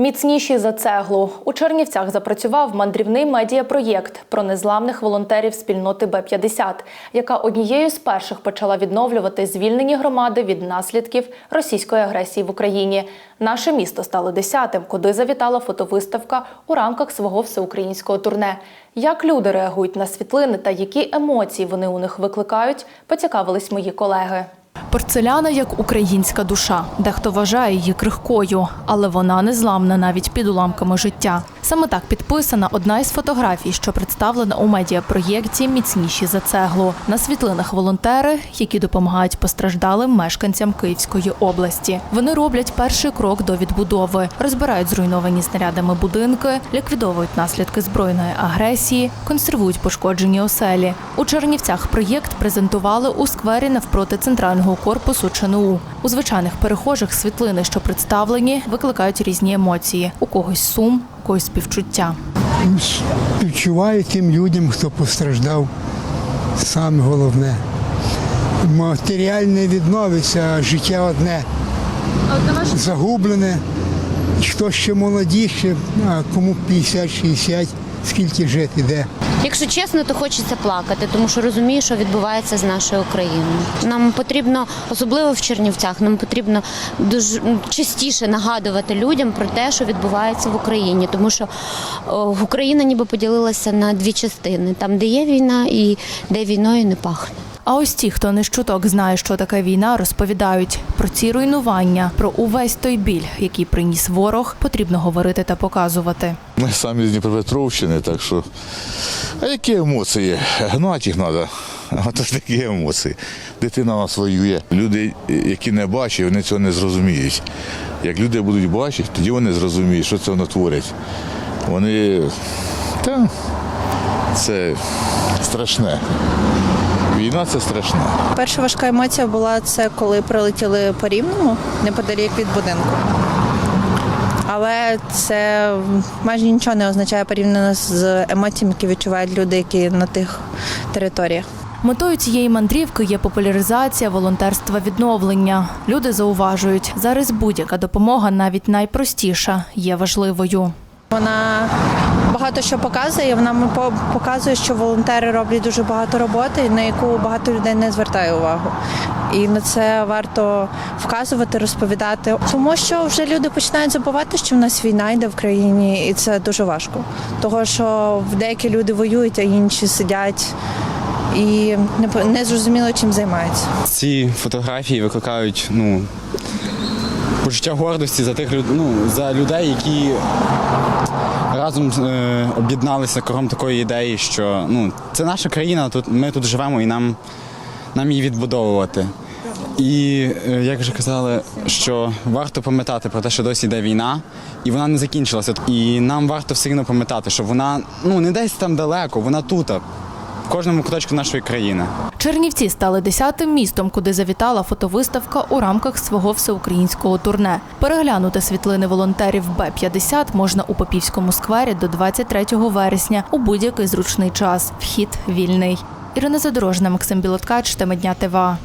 Міцніші за цеглу у Чернівцях запрацював мандрівний медіапроєкт про незламних волонтерів спільноти Б-50, яка однією з перших почала відновлювати звільнені громади від наслідків російської агресії в Україні. Наше місто стало десятим, куди завітала фотовиставка у рамках свого всеукраїнського турне. Як люди реагують на світлини та які емоції вони у них викликають, поцікавились мої колеги. Порцеляна як українська душа. Дехто вважає її крихкою, але вона незламна навіть під уламками життя. Саме так підписана одна із фотографій, що представлена у медіапроєкті Міцніші за цеглу. На світлинах волонтери, які допомагають постраждалим мешканцям Київської області. Вони роблять перший крок до відбудови, розбирають зруйновані снарядами будинки, ліквідовують наслідки збройної агресії, консервують пошкоджені оселі. У Чернівцях проєкт презентували у сквері навпроти центрального корпусу ЧНУ. У звичайних перехожих світлини, що представлені, викликають різні емоції: у когось сум, у когось співчуття. Співчуваю тим людям, хто постраждав. Саме головне. Матеріальне відновиться, а життя одне. Загублене. Хто ще молодіше, а кому 50-60, скільки жити де. Якщо чесно, то хочеться плакати, тому що розумію, що відбувається з нашою Україною. Нам потрібно, особливо в Чернівцях, нам потрібно дуже частіше нагадувати людям про те, що відбувається в Україні, тому що Україна ніби поділилася на дві частини: там, де є війна, і де війною не пахне. А ось ті, хто не щуток знає, що таке війна, розповідають про ці руйнування, про увесь той біль, який приніс ворог, потрібно говорити та показувати. Ми самі з Дніпропетровщини, так що. А які емоції? Гнати їх треба. А то ж такі емоції. Дитина у нас воює. Люди, які не бачать, вони цього не зрозуміють. Як люди будуть бачити, тоді вони зрозуміють, що це воно творять. Вони. Та, це страшне. Війна це страшне. Перша важка емоція була це, коли прилетіли по рівному неподалік від будинку. Але це майже нічого не означає порівняно з емоціями, які відчувають люди, які на тих територіях. Метою цієї мандрівки є популяризація волонтерства відновлення. Люди зауважують, зараз будь-яка допомога, навіть найпростіша, є важливою. Вона багато що показує. Вона показує, що волонтери роблять дуже багато роботи, на яку багато людей не звертає увагу. І на це варто вказувати, розповідати, тому що вже люди починають забувати, що в нас війна йде в країні, і це дуже важко. Того, що деякі люди воюють, а інші сидять і не зрозуміло, чим займаються. Ці фотографії викликають ну, почуття гордості за тих ну, за людей, які разом е, об'єдналися кругом такої ідеї, що ну, це наша країна, тут, ми тут живемо і нам, нам її відбудовувати. І е, як вже казали, що варто пам'ятати про те, що досі йде війна, і вона не закінчилася. І нам варто все одно пам'ятати, що вона ну, не десь там далеко, вона тут, кожному куточку нашої країни. Чернівці стали десятим містом, куди завітала фотовиставка у рамках свого всеукраїнського турне. Переглянути світлини волонтерів Б-50 можна у Попівському сквері до 23 вересня у будь-який зручний час. Вхід вільний. Ірина Задорожна, Максим Білоткач, теми дня ТВА.